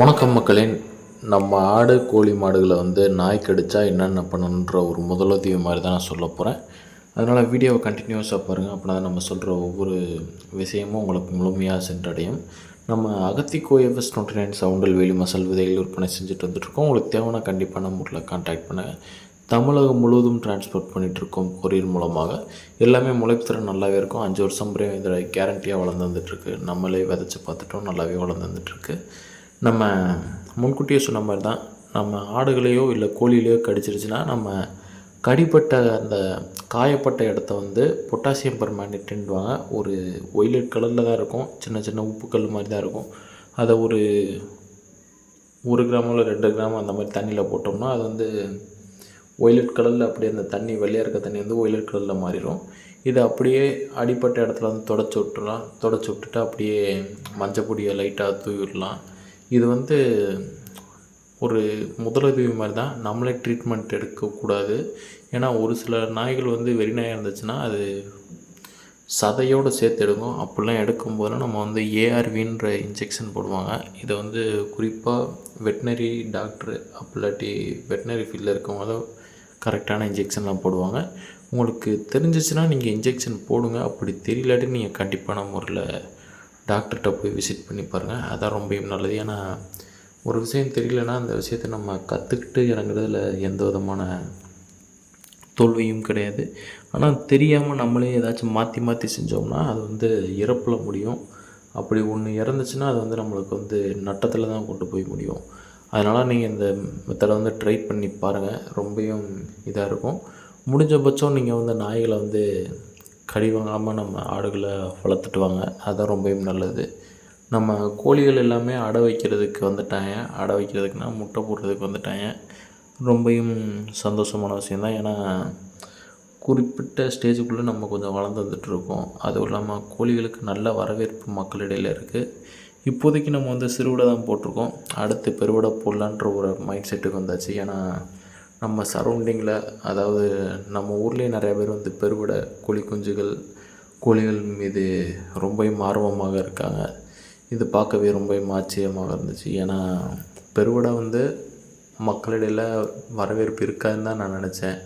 வணக்கம் மக்களே. நம்ம ஆடு கோழி மாடுகளை வந்து நாய் கடிச்சா என்னென்ன பண்ணணுன்ற ஒரு முதலுதவி மாதிரி தான் நான் சொல்ல போகிறேன் அதனால் வீடியோவை கண்டினியூஸாக பாருங்கள் அப்படின்னா நம்ம சொல்கிற ஒவ்வொரு விஷயமும் உங்களுக்கு முழுமையாக சென்றடையும். நம்ம அகத்தி எஃப்எஸ் டுவெண்ட்டி நைன் சவுண்டல் வேலி மசால் விதைகள் விற்பனை செஞ்சுட்டு வந்துட்டுருக்கோம். உங்களுக்கு தேவையான கண்டிப்பாக நம்ம ஊரில் கான்டாக்ட் பண்ணுங்கள் தமிழகம் முழுவதும் டிரான்ஸ்போர்ட் பண்ணிகிட்ருக்கோம் கொரியர் மூலமாக. எல்லாமே முளைப்புத்திறன் நல்லாவே இருக்கும். அஞ்சு வருஷம் வரையும் இதில் கேரண்டியாக வளர்ந்து வந்துட்டுருக்கு. நம்மளே விதைச்சி பார்த்துட்டோம். நல்லாவே வளர்ந்து வந்துட்டுருக்கு. நம்ம முன்கூட்டியே சொன்ன மாதிரி தான் நம்ம ஆடுகளையோ இல்லை கோழிலையோ கடிச்சிருச்சுன்னா நம்ம கடிப்பட்ட அந்த காயப்பட்ட இடத்த வந்து பொட்டாசியம் பர்மானேட்டுன்னுவாங்க. ஒரு ஒயிலட் கலரில் தான் இருக்கும். சின்ன சின்ன உப்புக்கல் மாதிரி தான் இருக்கும். அதை ஒரு ஒரு கிராமம் இல்லை ரெண்டு கிராம் அந்த மாதிரி தண்ணியில் போட்டோம்னா அது வந்து ஒயிலட் கலரில் அப்படியே அந்த தண்ணி வெள்ளையாக இருக்க தண்ணி வந்து ஒயிலட் கலரில் மாறிடும் இதை அப்படியே அடிப்பட்ட இடத்துல வந்து தொடச்சி விட்டுலாம் தொடச்சி விட்டுட்டு அப்படியே மஞ்சள் பொடியை லைட்டாக தூவி விடலாம் இது வந்து ஒரு முதலுதவி மாதிரி தான் நம்மளே ட்ரீட்மெண்ட் எடுக்கக்கூடாது. ஏன்னா ஒரு சில நாய்கள் வந்து வெறி நாயாக இருந்துச்சுன்னா அது சதையோடு சேர்த்து எடுக்கும். அப்படிலாம் எடுக்கும்போதெல்லாம் நம்ம வந்து ஏஆர்வின்ற இன்ஜெக்ஷன் போடுவாங்க. இதை வந்து குறிப்பாக வெட்டினரி டாக்டர் அப்படிலாட்டி வெட்டினரி ஃபீல்டில் இருக்கவங்க தான் கரெக்டான இன்ஜெக்ஷன்லாம் போடுவாங்க. உங்களுக்கு தெரிஞ்சிச்சுன்னா நீங்கள் இன்ஜெக்ஷன் போடுங்க. அப்படி தெரியலாட்டி நீங்கள் கண்டிப்பான முறையில் டாக்டர்கிட்ட போய் விசிட் பண்ணி பாருங்கள் அதான் ரொம்பவும் நல்லது. ஏன்னா ஒரு விஷயம் தெரியலனா அந்த விஷயத்தை நம்ம கற்றுக்கிட்டு இறங்குறதுல எந்த விதமான தோல்வியும் கிடையாது. ஆனால் தெரியாமல் நம்மளே ஏதாச்சும் மாற்றி மாற்றி செஞ்சோம்னா அது வந்து இறப்பில் முடியும். அப்படி ஒன்று இறந்துச்சுன்னா அது வந்து நம்மளுக்கு வந்து நட்டத்தில் தான் கொண்டு போய் முடியும். அதனால் நீங்கள் இந்த மெத்தடை வந்து ட்ரை பண்ணி பாருங்கள் ரொம்பவும் இதாக இருக்கும். முடிஞ்ச பட்சம் நீங்கள் வந்து நாய்களை வந்து கடி வாங்காமல் நம்ம ஆடுகளை வளர்த்துட்டு வாங்க அதுதான் ரொம்பவும் நல்லது. நம்ம கோழிகள் எல்லாமே அடை வைக்கிறதுக்கு வந்துட்டாங்க. அடை வைக்கிறதுக்குனா முட்டை போடுறதுக்கு வந்துட்டாங்க. ரொம்பவும் சந்தோஷமான விஷயந்தான் ஏன்னா குறிப்பிட்ட ஸ்டேஜுக்குள்ளே நம்ம கொஞ்சம் வளர்ந்து வந்துட்டுருக்கோம். அதுவும் இல்லாமல் கோழிகளுக்கு நல்ல வரவேற்பு மக்களிடையில் இருக்குது இப்போதைக்கு நம்ம வந்து சிறுவிடை தான் போட்டிருக்கோம். அடுத்து பெருவிடை போடலான்ற ஒரு மைண்ட் செட்டுக்கு வந்தாச்சு. ஏன்னா நம்ம சரௌண்டிங்கில் அதாவது நம்ம ஊர்லேயே நிறையா பேர் வந்து பெருவிட கோழி குஞ்சுகள் கோழிகள் மீது ரொம்பவும் ஆர்வமாக இருக்காங்க. இது பார்க்கவே ரொம்பவும் ஆச்சரியமாக இருந்துச்சு. ஏன்னா பெருவிட வந்து மக்களிடையில் வரவேற்பு இருக்காதுன்னு தான் நான் நினச்சேன்.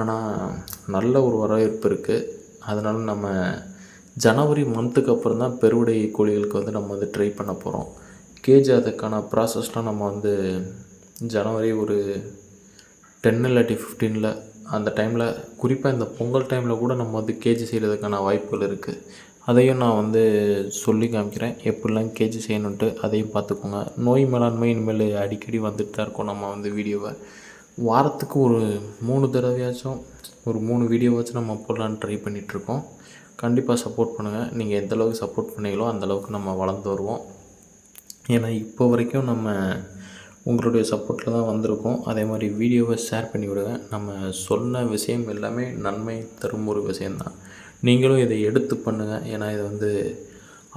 ஆனால் நல்ல ஒரு வரவேற்பு இருக்குது அதனால் நம்ம ஜனவரி மந்த்துக்கு அப்புறம் தான் பெருவிடை கோழிகளுக்கு வந்து நம்ம வந்து ட்ரை பண்ண போகிறோம் கேஜ் அதுக்கான ப்ராசஸ்லாம் நம்ம வந்து ஜனவரி ஒரு டென் இல்லாட்டி ஃபிஃப்டீனில் அந்த டைமில் குறிப்பாக இந்த பொங்கல் டைமில் கூட நம்ம வந்து கேஜி செய்கிறதுக்கான வாய்ப்புகள் இருக்குது அதையும் நான் வந்து சொல்லி காமிக்கிறேன். எப்படிலாம் கேஜி செய்யணுன்ட்டு அதையும் பார்த்துக்கோங்க. நோய் மேலாண்மை இனிமேல் அடிக்கடி வந்துட்டு தான் இருக்கோம் நம்ம வந்து வீடியோவை வாரத்துக்கு ஒரு மூணு தடவையாச்சும் ஒரு மூணு வீடியோவாச்சும் நம்ம போடலான்னு ட்ரை பண்ணிகிட்ருக்கோம் கண்டிப்பாக சப்போர்ட் பண்ணுங்கள் நீங்கள் எந்தளவுக்கு சப்போர்ட் பண்ணீங்களோ அந்தளவுக்கு நம்ம வளர்ந்து வருவோம். ஏன்னா இப்போ வரைக்கும் நம்ம உங்களுடைய சப்போர்ட்டில் தான் வந்திருக்கும். அதே மாதிரி வீடியோவை ஷேர் பண்ணி விடுங்க. நம்ம சொன்ன விஷயம் எல்லாமே நன்மை தரும் ஒரு விஷயந்தான் நீங்களும் இதை எடுத்து பண்ணுங்கள் ஏன்னா இது வந்து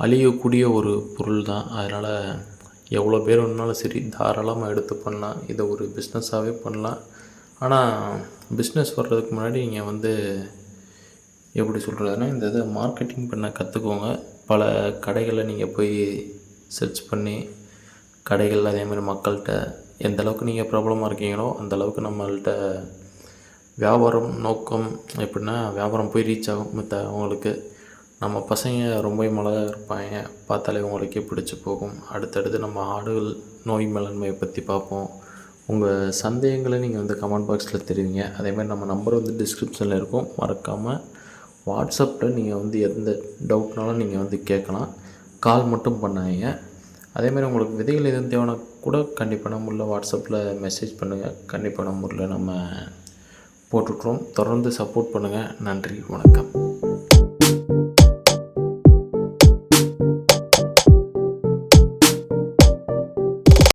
அழியக்கூடிய ஒரு பொருள் தான் அதனால் எவ்வளோ பேர் ஒன்றாலும் சரி தாராளமாக எடுத்து பண்ணலாம். இதை ஒரு பிஸ்னஸாகவே பண்ணலாம். ஆனால் பிஸ்னஸ் வர்றதுக்கு முன்னாடி நீங்கள் வந்து எப்படி சொல்கிறதுனா இந்த இதை மார்க்கெட்டிங் பண்ண கற்றுக்கோங்க பல கடைகளை நீங்கள் போய் சர்ச் பண்ணி கடைகள் அதே மாதிரி மக்கள்கிட்ட எந்த அளவுக்கு நீங்கள் ப்ராப்ளமாக இருக்கீங்களோ அந்த அளவுக்கு நம்மள்கிட்ட வியாபாரம் நோக்கம் எப்படின்னா வியாபாரம் போய் ரீச் ஆகும். மற்ற அவங்களுக்கு நம்ம பசங்க ரொம்ப மிளகா இருப்பாங்க. பார்த்தாலே உங்களுக்கே பிடிச்சி போகும். அடுத்தடுத்து நம்ம ஆடுகள் நோய் மேலாண்மையை பற்றி பார்ப்போம். உங்கள் சந்தேகங்களை நீங்கள் வந்து கமெண்ட் பாக்ஸில் தெரிவிங்க. அதேமாதிரி நம்ம நம்பர் வந்து டிஸ்கிரிப்ஷனில் இருக்கும். மறக்காமல் வாட்ஸ்அப்பில் நீங்கள் வந்து எந்த டவுட்னாலும் நீங்கள் வந்து கேட்கலாம். கால் மட்டும் பண்ணாதீங்க. அதேமாதிரி உங்களுக்கு விதைகள் எதுவும் தேவைன்னா கூட கண்டிப்பான முறையில் வாட்ஸ்அப்பில் மெசேஜ் பண்ணுங்கள் கண்டிப்பான முறையில் நம்ம போட்டுட்றோம் தொடர்ந்து சப்போர்ட் பண்ணுங்கள் நன்றி. வணக்கம்.